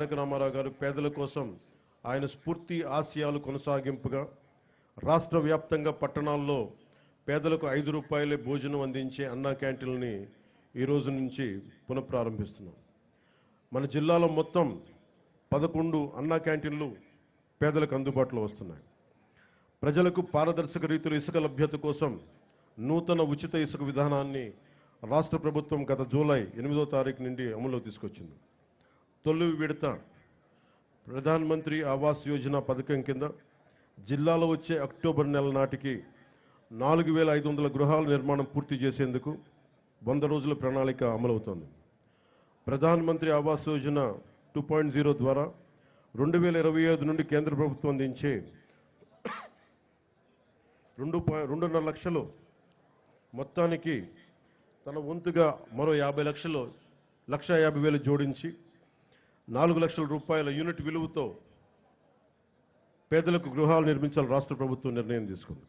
తారక రామారావు గారు పేదల కోసం ఆయన స్ఫూర్తి ఆశయాలు కొనసాగింపుగా రాష్ట్ర వ్యాప్తంగా పట్టణాల్లో పేదలకు ఐదు రూపాయలే భోజనం అందించే అన్నా క్యాంటీన్లని ఈ రోజు నుంచి పునఃప్రారంభిస్తున్నాం. మన జిల్లాలో మొత్తం పదకొండు అన్నా క్యాంటీన్లు పేదలకు అందుబాటులో వస్తున్నాయి. ప్రజలకు పారదర్శక రీతిలో ఇసుక లభ్యత కోసం నూతన ఉచిత ఇసుక విధానాన్ని రాష్ట్ర ప్రభుత్వం గత జూలై ఎనిమిదో తారీఖు నుండి అమలులోకి తీసుకొచ్చింది. తొలి విడత. ప్రధాన్ మంత్రి ఆవాస్ యోజన పథకం కింద జిల్లాలో వచ్చే అక్టోబర్ నెల నాటికి నాలుగు వేల ఐదు వందల గృహాల నిర్మాణం పూర్తి చేసేందుకు వంద రోజుల ప్రణాళిక అమలవుతోంది. Pradhan Mantri Awas Yojana two point zero ద్వారా రెండు వేల ఇరవై ఐదు నుండి కేంద్ర ప్రభుత్వం అందించే రెండు రెండున్నర లక్షలు మొత్తానికి తన వంతుగా మరో యాభై లక్షలు లక్ష యాభై వేలు జోడించి నాలుగు లక్షల రూపాయల యూనిట్ విలువతో పేదలకు గృహాలు నిర్మించాలని రాష్ట్ర ప్రభుత్వం నిర్ణయం తీసుకుంది.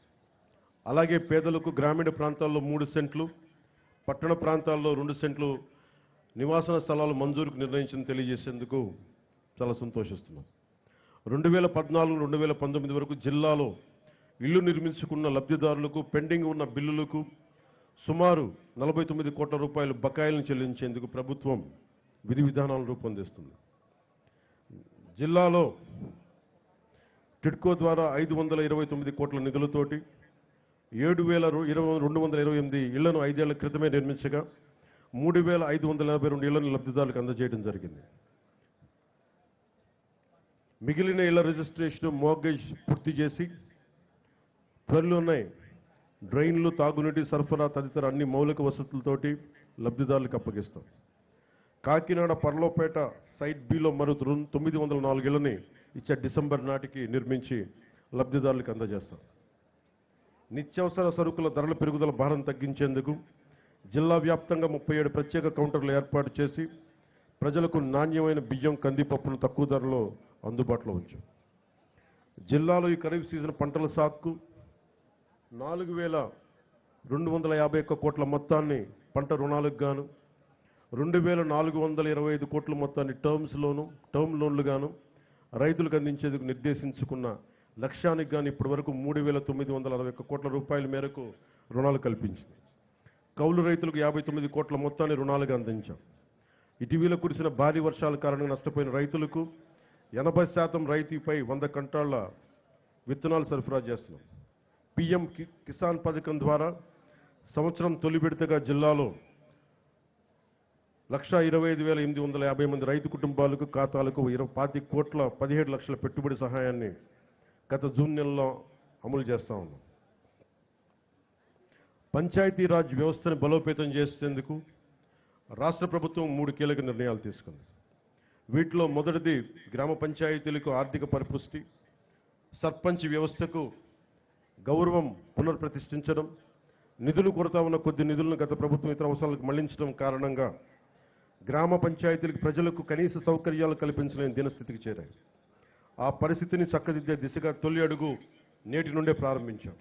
అలాగే పేదలకు గ్రామీణ ప్రాంతాల్లో మూడు సెంట్లు పట్టణ ప్రాంతాల్లో రెండు సెంట్లు నివాసన స్థలాలు మంజూరుకు నిర్ణయించింది తెలియజేసేందుకు చాలా సంతోషిస్తున్నాం. రెండు వేల పద్నాలుగు రెండు వేల పంతొమ్మిది వరకు జిల్లాలో ఇల్లు నిర్మించుకున్న లబ్ధిదారులకు పెండింగ్ ఉన్న బిల్లులకు సుమారు నలభై తొమ్మిది కోట్ల రూపాయల బకాయిలను చెల్లించేందుకు ప్రభుత్వం విధి విధానాలను రూపొందిస్తుంది. జిల్లాలో టిడ్కో ద్వారా ఐదు వందల ఇరవై తొమ్మిది కోట్ల నిధులతోటి ఏడు వేల ఇరవై రెండు వందల ఇరవై ఎనిమిది ఇళ్ళను ఐదేళ్ళ క్రితమే నిర్మించగా మూడు వేల ఐదు వందల యాభై రెండు ఇళ్ళను లబ్ధిదారులకు అందజేయడం జరిగింది. మిగిలిన ఇళ్ళ రిజిస్ట్రేషన్ మోగేజ్ పూర్తి చేసి త్వరలోనే డ్రైన్లు తాగునీటి సరఫరా తదితర అన్ని మౌలిక వసతులతోటి లబ్ధిదారులకు అప్పగిస్తాం. కాకినాడ పర్లోపేట సైట్ బిలో మరో తొమ్మిది వందల నాలుగేళ్ళని ఇచ్చే డిసెంబర్ నాటికి నిర్మించి లబ్ధిదారులకు అందజేస్తాం. నిత్యావసర సరుకుల ధరల పెరుగుదల భారం తగ్గించేందుకు జిల్లా వ్యాప్తంగా ముప్పై ఏడు ప్రత్యేక కౌంటర్లు ఏర్పాటు చేసి ప్రజలకు నాణ్యమైన బియ్యం కందిపప్పును తక్కువ ధరలో అందుబాటులో ఉంచు. జిల్లాలో ఈ ఖరీఫ్ సీజన్ పంటల సాగుకు నాలుగు వేల రెండు వందల యాభై ఒక్క కోట్ల మొత్తాన్ని పంట రుణాలకు గాను రెండు వేల నాలుగు వందల ఇరవై ఐదు కోట్ల మొత్తాన్ని టర్మ్స్లోను టర్మ్ లోన్లుగాను రైతులకు అందించేందుకు నిర్దేశించుకున్న లక్ష్యానికి కానీ ఇప్పటి వరకు మూడు వేల తొమ్మిది వందల అరవై ఒక్క కోట్ల రూపాయల మేరకు రుణాలు కల్పించింది. కౌలు రైతులకు యాభై తొమ్మిది కోట్ల మొత్తాన్ని రుణాలుగా అందించాం. ఇటీవల కురిసిన భారీ వర్షాల కారణంగా నష్టపోయిన రైతులకు ఎనభై శాతం రైతుపై వంద కంటాళ్ళ విత్తనాలు సరఫరా చేస్తున్నాం. పిఎం కి- కిసాన్ పథకం ద్వారా సంవత్సరం తొలి విడతగా జిల్లాలో లక్ష ఇరవై ఐదు వేల ఎనిమిది వందల యాభై మంది రైతు కుటుంబాలకు ఖాతాలకు ఇరవై పాతి కోట్ల పదిహేడు లక్షల పెట్టుబడి సహాయాన్ని గత జూన్ నెలలో అమలు చేస్తా ఉన్నాం. పంచాయతీరాజ్ వ్యవస్థను బలోపేతం చేసేందుకు రాష్ట్ర ప్రభుత్వం మూడు కీలక నిర్ణయాలు తీసుకుంది. వీటిలో మొదటిది గ్రామ పంచాయతీలకు ఆర్థిక పరిపుష్టి సర్పంచ్ వ్యవస్థకు గౌరవం పునర్ప్రతిష్ఠించడం నిధులు కొరత ఉన్న కొద్ది నిధులను గత ప్రభుత్వం ఇతర అవసరాలకు మళ్ళించడం కారణంగా గ్రామ పంచాయతీలకు ప్రజలకు కనీస సౌకర్యాలు కల్పించలేని దినస్థితికి చేరాయి. ఆ పరిస్థితిని చక్కదిద్దే దిశగా తొలి అడుగు నేటి నుండే ప్రారంభించాం.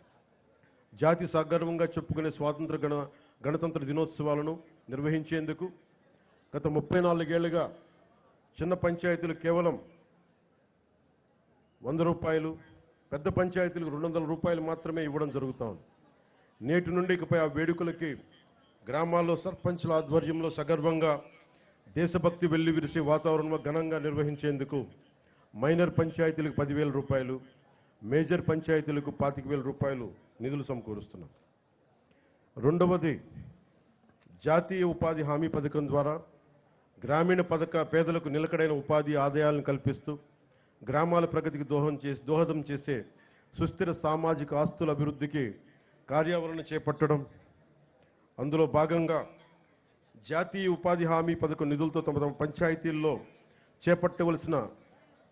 జాతి సగర్వంగా చెప్పుకునే స్వాతంత్ర గణ గణతంత్ర దినోత్సవాలను నిర్వహించేందుకు గత ముప్పై నాలుగేళ్ళుగా చిన్న పంచాయతీలు కేవలం వంద రూపాయలు పెద్ద పంచాయతీలకు రెండు వందల రూపాయలు మాత్రమే ఇవ్వడం జరుగుతూ ఉంది. నేటి నుండి ఇకపై ఆ వేడుకలకి గ్రామాల్లో సర్పంచుల ఆధ్వర్యంలో సగర్వంగా దేశభక్తి వెళ్ళి విరిసే వాతావరణంలో ఘనంగా నిర్వహించేందుకు మైనర్ పంచాయతీలకు పదివేల రూపాయలు మేజర్ పంచాయతీలకు పాతిక వేల రూపాయలు నిధులు సమకూరుస్తున్నాం. రెండవది జాతీయ ఉపాధి హామీ పథకం ద్వారా గ్రామీణ పథక పేదలకు నిలకడైన ఉపాధి ఆదాయాలను కల్పిస్తూ గ్రామాల ప్రగతికి దోహం చేసి దోహదం చేసే సుస్థిర సామాజిక ఆస్తుల అభివృద్ధికి కార్యావరణ చేపట్టడం. అందులో భాగంగా జాతీయ ఉపాధి హామీ పథకం నిధులతో తమ తమ పంచాయతీల్లో చేపట్టవలసిన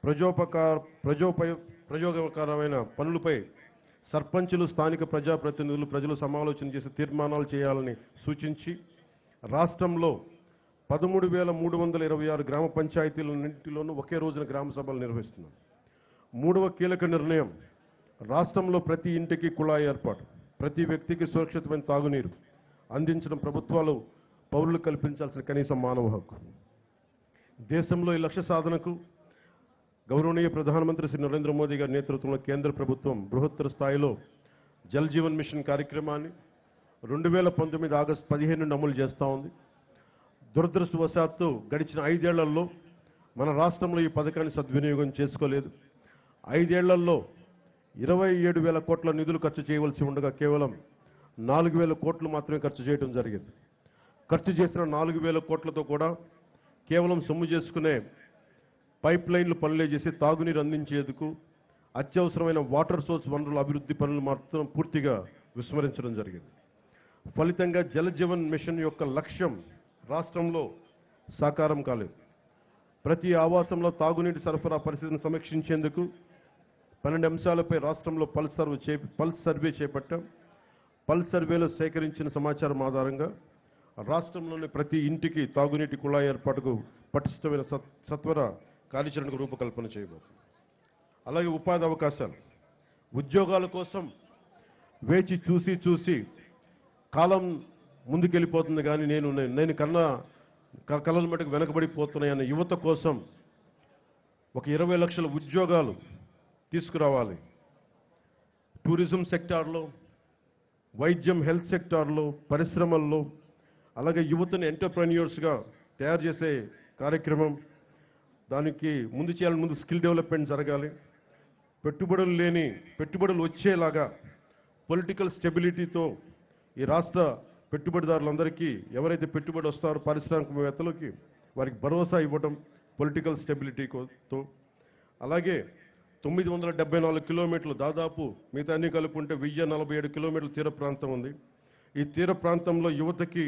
ప్రజోపకార ప్రజోపయ ప్రయోగకరమైన పనులపై సర్పంచులు స్థానిక ప్రజాప్రతినిధులు ప్రజలు సమాలోచన చేసి తీర్మానాలు చేయాలని సూచించి రాష్ట్రంలో పదమూడు వేల మూడు వందల ఇరవై ఆరు గ్రామ పంచాయతీలన్నింటిలోనూ ఒకే రోజున గ్రామ సభలు నిర్వహిస్తున్నాం. మూడవ కీలక నిర్ణయం రాష్ట్రంలో ప్రతి ఇంటికి కుళాయి ఏర్పాటు. ప్రతి వ్యక్తికి సురక్షితమైన తాగునీరు అందించడం. ప్రభుత్వాలు పౌరులు కల్పించాల్సిన కనీసం మానవ హక్కు. దేశంలో ఈ లక్ష్య సాధనకు గౌరవనీయ ప్రధానమంత్రి శ్రీ నరేంద్ర మోదీ గారి నేతృత్వంలో కేంద్ర ప్రభుత్వం బృహత్తర స్థాయిలో జల్ జీవన్ మిషన్ కార్యక్రమాన్ని రెండు వేల పంతొమ్మిది ఆగస్టు పదిహేను నుండి అమలు చేస్తూ ఉంది. దురదృష్టవశాత్తు గడిచిన ఐదేళ్ళలో మన రాష్ట్రంలో ఈ పథకాన్ని సద్వినియోగం చేసుకోలేదు. ఐదేళ్ళలో ఇరవై ఏడు వేల కోట్ల నిధులు ఖర్చు చేయవలసి ఉండగా కేవలం నాలుగు వేల కోట్లు మాత్రమే ఖర్చు చేయడం జరిగింది. ఖర్చు చేసిన నాలుగు వేల కోట్లతో కూడా కేవలం సొమ్ము చేసుకునే పైప్ లైన్లు పనులే చేసి తాగునీరు అందించేందుకు అత్యవసరమైన వాటర్ సోర్స్ వనరుల అభివృద్ధి పనులు మాత్రం పూర్తిగా విస్మరించడం జరిగింది. ఫలితంగా జల జీవన్ మిషన్ యొక్క లక్ష్యం రాష్ట్రంలో సాకారం కాలేదు. ప్రతి ఆవాసంలో తాగునీటి సరఫరా పరిస్థితిని సమీక్షించేందుకు పన్నెండు అంశాలపై రాష్ట్రంలో పల్స్ సర్వే చే పల్స్ సర్వే చేపట్టాం. పల్స్ సర్వేలో సేకరించిన సమాచారం ఆధారంగా రాష్ట్రంలోని ప్రతి ఇంటికి తాగునీటి కుళాయి ఏర్పాటుకు పటిష్టమైన సత్- సత్వర కార్యాచరణకు రూపకల్పన చేయబో అలాగే ఉపాధి అవకాశాలు ఉద్యోగాల కోసం వేచి చూసి చూసి కాలం ముందుకెళ్ళిపోతుంది కానీ నేను నేను కన్నా కళల మటుకు వెనకబడిపోతున్నాయన్న యువత కోసం ఒక ఇరవై లక్షల ఉద్యోగాలు తీసుకురావాలి. టూరిజం సెక్టార్లో వైద్యం హెల్త్ సెక్టార్లో పరిశ్రమల్లో అలాగే యువతని ఎంటర్ప్రెన్యూర్స్గా తయారు చేసే కార్యక్రమం. దానికి ముందు చేయాలని ముందు స్కిల్ డెవలప్మెంట్ జరగాలి. పెట్టుబడులు లేని పెట్టుబడులు వచ్చేలాగా పొలిటికల్ స్టెబిలిటీతో ఈ రాష్ట్ర పెట్టుబడిదారులందరికీ ఎవరైతే పెట్టుబడి వస్తారో పారిశ్రామికవేత్తలకి వారికి భరోసా ఇవ్వడం పొలిటికల్ స్టెబిలిటీతో అలాగే తొమ్మిది వందల డెబ్బై నాలుగు కిలోమీటర్లు దాదాపు మిగతా అన్ని కలుపుకుంటే వెయ్యి నలభై ఏడు కిలోమీటర్ల తీర ప్రాంతం ఉంది. ఈ తీర ప్రాంతంలో యువతకి